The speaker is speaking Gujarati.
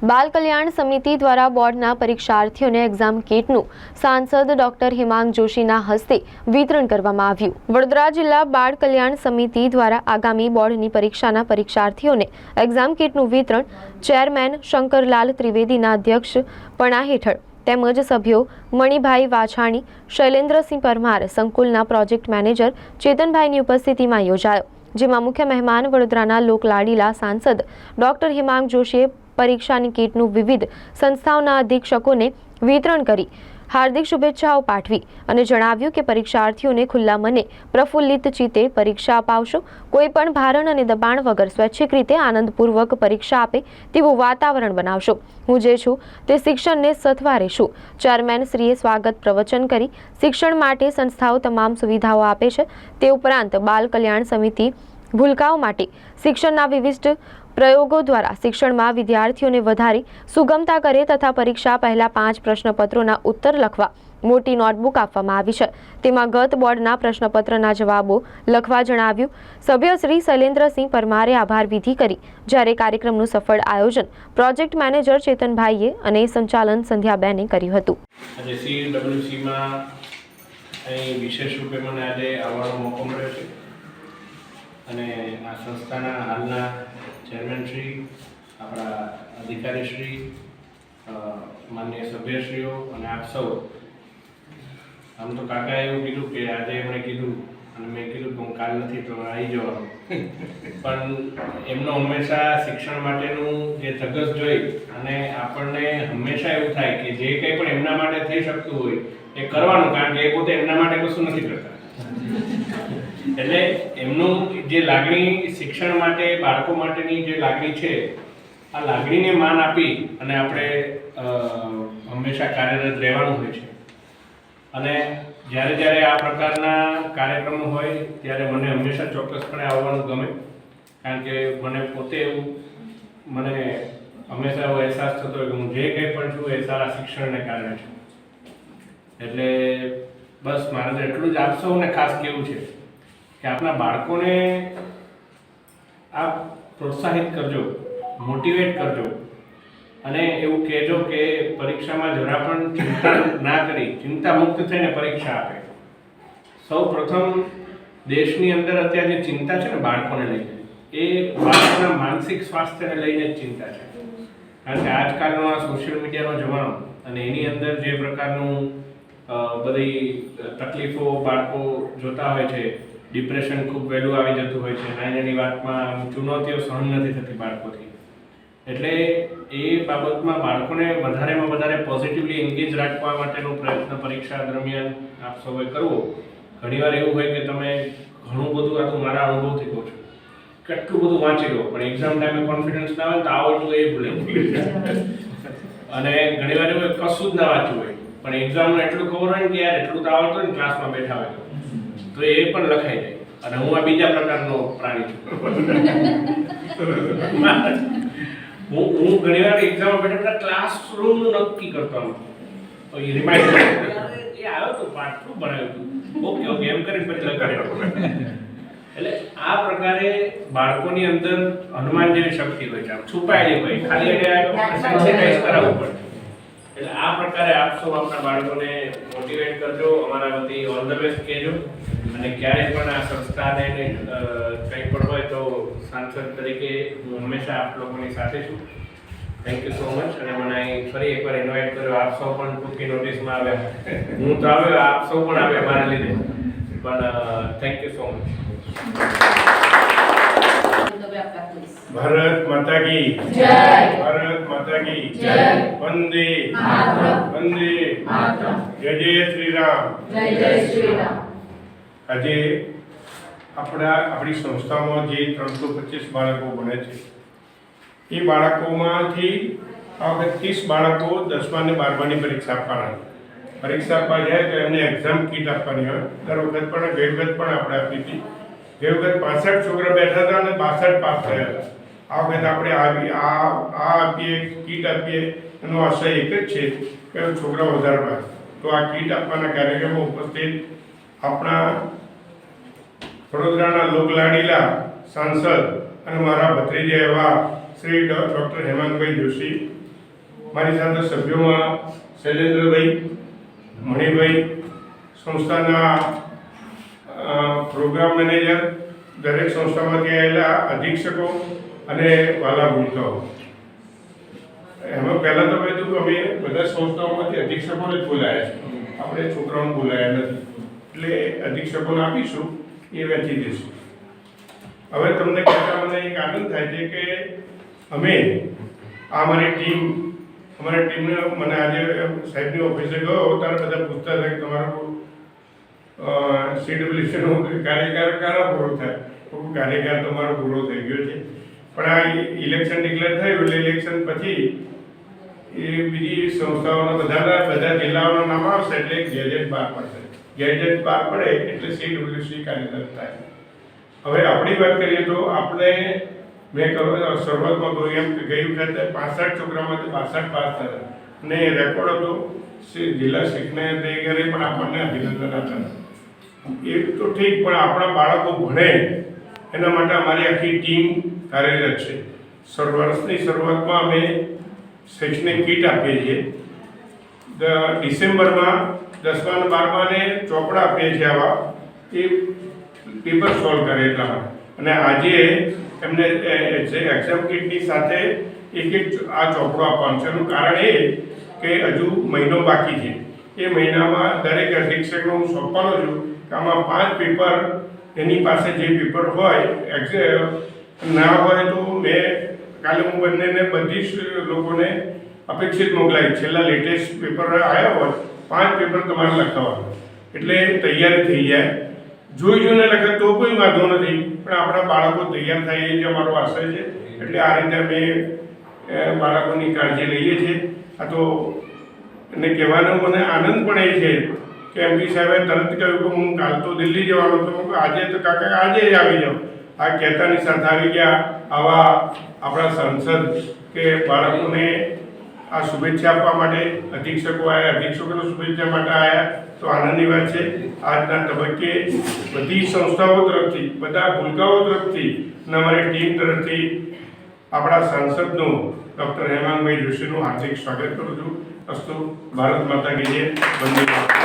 બાલ કલ્યાણ સમિતિ દ્વારા બોર્ડના પરીક્ષાર્થીઓને એક્ઝામ કીટનું સાંસદ ડોક્ટર હિમાંગ જોશીના હસ્તે વિતરણ કરવામાં આવ્યું. વડોદરા જિલ્લા બાળ કલ્યાણ સમિતિ દ્વારા આગામી બોર્ડની પરીક્ષાના પરીક્ષાર્થીઓને એક્ઝામ કીટનું વિતરણ ચેરમેન શંકરલાલ ત્રિવેદીના અધ્યક્ષ પણા હેઠળ તેમજ સભ્યો મણિભાઈ વાછાણી, શૈલેન્દ્રસિંહ પરમાર, સંકુલના પ્રોજેક્ટ મેનેજર ચેતનભાઈની ઉપસ્થિતિમાં યોજાયો, જેમાં મુખ્ય મહેમાન વડોદરાના લોકલાડીલા સાંસદ ડોક્ટર હિમાંગ જોશીએ પરીક્ષાની કીટનું વિવિધ સંસ્થાઓના અધિક્ષકોને વિતરણ કરી હાર્દિક શુભેચ્છાઓ પાઠવી અને જણાવ્યું કે પરીક્ષાર્થીઓને ખુલ્લા મને પ્રફુલ્લિત ચિત્તે પરીક્ષા અપાવશો. કોઈ પણ ભારણ અને દબાણ વગર સ્વૈચ્છિક રીતે આનંદપૂર્વક પરીક્ષા આપે તેવું વાતાવરણ બનાવશો. હું જે છું તે શિક્ષણને સથવારે છું. ચેરમેન શ્રીએ સ્વાગત પ્રવચન કરી. શિક્ષણ માટે સંસ્થાઓ તમામ સુવિધાઓ આપે છે. તે ઉપરાંત બાલ કલ્યાણ સમિતિ ભૂલકાઓ માટે શિક્ષણના વિવિધ પ્રયોગો દ્વારા શિક્ષણમાં વિદ્યાર્થીઓને વધારે સુગમતા કરે તથા પરીક્ષા પહેલા પાંચ પ્રશ્નપત્રોના ઉત્તર લખવા મોટી નોટબુક આપવામાં આવી છે. તેમાં ગત બોર્ડના પ્રશ્નપત્રના જવાબો લખવા જણાવ્યું, સભ્ય શ્રી શૈલેન્દ્રસિંહ પરમારે આભાર વિધિ કરી. જ્યારે કાર્યક્રમનું સફળ આયોજન પ્રોજેક્ટ મેનેજર ચેતનભાઈએ અને સંચાલન સંધ્યાબેને કર્યું હતું. વિશેષ રૂપે મને આજે આવવાનો મોકો મળ્યો છે. અને આ સંસ્થાના હાલના ચેરમેન શ્રી આપણા અધિકારીશ્રી અ, માનનીય સભ્યશ્રીઓ અને આપ સૌ. આમ તો કાકાએ એવું કીધું કે આજે એમણે કીધું અને મેં કીધું કે હું કાલ નથી તો આવી જવાનું. પણ એમનો હંમેશા શિક્ષણ માટેનું જે ધગસ જોઈ અને આપણને હંમેશા એવું થાય કે જે કંઈ પણ એમના માટે થઈ શકતું હોય એ કરવાનું કારણ કે એ પોતે એમના માટે કશું નથી કરતા. એટલે એમનું જે લાગણી શિક્ષણ માટે, બાળકો માટેની જે લાગણી છે, આ લાગણીને માન આપી અને આપણે હંમેશા કાર્યરત રહેવાનું હોય છે. અને જ્યારે જ્યારે આ પ્રકારના કાર્યક્રમો હોય, ત્યારે મને હંમેશા ચોક્કસપણે આવવાનું ગમે. કારણ કે મને પોતે એવું, મને હંમેશા એવો અહેસાસ થતો હોય કે હું જે કંઈ પણ છું, એ સારા શિક્ષણને કારણે છું. એટલે બસ, મારે તો એટલું જ આપશો ને ખાસ કેવું છે. કે આપણા બાળકોને આપ પ્રોત્સાહિત કરજો મોટિવેટ કરજો. અને એવું કહેજો કે પરીક્ષામાં જરા પણ ચિંતા ના કરી, ચિંતા થઈને પરીક્ષા આપે. સૌ પ્રથમ દેશની અંદર અત્યારે જે ચિંતા છે ને બાળકોને લઈને એ બાળકોના માનસિક સ્વાસ્થ્યને લઈને જ ચિંતા છે. કારણ કે આજકાલનો આ સોશિયલ મીડિયાનો જમાનો અને એની અંદર જે પ્રકારનું બધી તકલીફો બાળકો જોતા હોય છે ડિપ્રેશન ખૂબ વહેલું આવી જતું હોય છે. નાની વાતમાં ચુનૌતીઓ સહન નથી થતી બાળકોથી. એટલે એ બાબતમાં બાળકોને વધારેમાં વધારે પોઝિટિવલી એન્ગેજ રાખવા માટેનો પ્રયત્ન પરીક્ષા દરમિયાન આપ સૌએ કરવો. ઘણીવાર એવું હોય કે તમે ઘણું બધું આ તો મારા અનુભવથી કહું છું. કેટલું બધું વાંચી લો, પણ એક્ઝામ ટાઈમે કોન્ફિડન્સ ના હોય તો આવડતું એ ભૂલે અને ઘણીવાર એવું કશું જ ના વાંચ્યું હોય, પણ એક્ઝામનું એટલું ખબર હોય ને કે યાર, એટલું તો આવડતું હોય ને ક્લાસમાં બેઠા હોય તો. એ પણ લખાઈ જાય અને હું આ બીજા પ્રકારનો પ્રાણી છું. હું હું ઘણી વાર એક્ઝામ બેઠા બેઠા ક્લાસરૂમ નક્કી કરતો હતો એ આવ્યો તો પાઠ શું ભણાવ્યું હતું ઓકે ઓકે, એમ કરીને પછી લગાડ્યો એટલે આ પ્રકારે બાળકોની અંદર હનુમાન જેવી શક્તિ હોય છે. છુપાયેલી હોય. ખાલી કરાવવું પડે. એટલે આ પ્રકારે આપ સૌ આપણા બાળકોને મોટિવેટ કરજો, અમારા વતી ઓલ ધ બેસ્ટ કહેજો. અને ક્યારેય પણ આ સંસ્થાને કંઈ પણ હોય તો સાંસદ તરીકે હું હંમેશા આપ લોકોની સાથે છું. થેન્ક યુ સો મચ અને મને અહીં ફરી એકવાર ઇન્વાઇટ કર્યો. આપ સૌ પણ ટૂંકી નોટિસમાં આવ્યા. હું તો આવ્યો, આપ સૌ પણ આવ્યા મારા લીધે. પણ thank you so much Bharat માતા કી જય. ભારત માતા કી જય. વંદે માતરમ. વંદે માતરમ. જય જય શ્રી રામ જય જય શ્રી રામ આજે આપણા આપણી સંસ્થામાં જે ત્રણસો પચીસ બાળકો ભણે છે એ બાળકોમાંથી આ વખતે ત્રીસ બાળકો દસમા અને બારમાની પરીક્ષા આપવાના પરીક્ષા આપવા જાય તો એમને એક્ઝામ કીટ આપવાની હોય દર વખત પણ ગઈ વખત પણ આપણે આપી હતી ગઈ વખત પાસઠ છોકરા બેઠા હતા અને પાસઠ પાસ થયા હતા. આ વખત આપણે આવી આ આ આપીએ, કીટ આપીએ, એનો આશય એક જ છે કે છોકરા વધારે પાસ તો આ કીટ આપવાના કાર્યક્રમમાં ઉપસ્થિત આપણા વડોદરાના લોકલાડીલા સાંસદ અને મારા ભત્રીજા એવા શ્રી ડૉક્ટર હેમંતભાઈ જોશી, મારી સાથે સભ્યોમાં શૈલેન્દ્રભાઈ, મણિભાઈ, સંસ્થાના પ્રોગ્રામ મેનેજર દરેક સંસ્થામાંથી આવેલા અધિક્ષકો અને વાલા ભૂલકાઓ એમાં પહેલાં તો કીધું કે અમે બધા સંસ્થાઓમાંથી અધિક્ષકોને જ બોલાયા છે. આપણે છોકરાઓને બોલાયા નથી. એટલે અધિક્ષકોને આપીશું, એ વેચી દઈશું. હવે તમને કહેતા મને એક આનંદ થાય છે કે અમે, આ અમારી ટીમ, અમારી ટીમને મને આજે સાહેબની ઓફિસે ગયો ત્યારે બધા પૂછતા હતા કે તમારો સીડબ્લ્યુસીનો કાર્યકાળ ક્યારે પૂરો થાય કાર્યકાળ તમારો પૂરો થઈ ગયો છે. પણ આ ઇલેક્શન ડિક્લેર થયું એટલે ઇલેક્શન પછી એ બીજી સંસ્થાઓના બધાના બધા જિલ્લાઓના નામ આવશે એટલે ગેજેટ બહાર પડશે. ગેજેટ બહાર પડે એટલે સીડબ્લ્યુસી કાર્યરત થાય. હવે આપણી વાત કરીએ તો આપણે મેં કહ્યું શરૂઆતમાં કહ્યું એમ કે ગઈ વખતે પાસઠ છોકરામાંથી પાસઠ પાસ થયા. અને રેકોર્ડ હતો. જિલ્લા શિક્ષણ અધિકારી પણ આપણને અભિનંદન આપતા એ તો ઠીક, પણ આપણા બાળકો ભણે, એના માટે અમારી આખી ટીમ કાર્યરત છે. વર્ષની શરૂઆતમાં અમે શૈક્ષણિક કીટ આપીએ છીએ. ડિસેમ્બરમાં દસમા અને બારમાને ચોપડા આપીએ છીએ આવા. એ પેપર સોલ્વ કરે એટલા માટે. અને આજે એમને એક્ઝામ કીટની સાથે એક એક આ ચોપડો આપવાનું છે. એનું કારણ એ કે હજુ મહિનો બાકી છે. એ મહિનામાં દરેક શિક્ષકને હું સોંપવાનો છું આમાં પાંચ પેપર એની પાસે જે પેપર હોય એક્ઝામ ના હોય તો મેં કાલે હું બંનેને બધી જ લોકોને અપેક્ષિત મોકલાવી છેલ્લા લેટેસ્ટ પેપર આવ્યા હોય, પાંચ પેપર તમારે લખાવવાનું એટલે તૈયાર થઈ જાય. જોઈ જોઈને લખે તો કોઈ વાંધો નથી, પણ આપણા બાળકો તૈયાર થાય એ જ અમારો આશય છે. એટલે આ રીતે અમે બાળકોની કાળજી લઈએ છીએ. આ તો અને કહેવાનો મને આનંદ પણ એ છે કે એમપી સાહેબે તરત કહ્યું કે હું કાલ તો દિલ્હી જવાનો હતો આજે તો કાકા આજે જ આવી જાઉં. આ કહેતાની સાથે આવી ગયા આવા આપણા સાંસદ કે બાળકોને આ શુભેચ્છા આપવા માટે અધિક્ષકો આવ્યા અધિક્ષકોને શુભેચ્છા માટે આવ્યા તો આનંદની વાત છે, આજના તબક્કે બધી સંસ્થાઓ તરફથી, બધા ભૂલકાઓ તરફથી અને અમારી ટીમ તરફથી આપણા સાંસદનું ડૉક્ટર હેમાંગભાઈ જોશીનું હાર્દિક સ્વાગત કરું છું. અસ્તુ, ભારત માતા કી જે વંદે.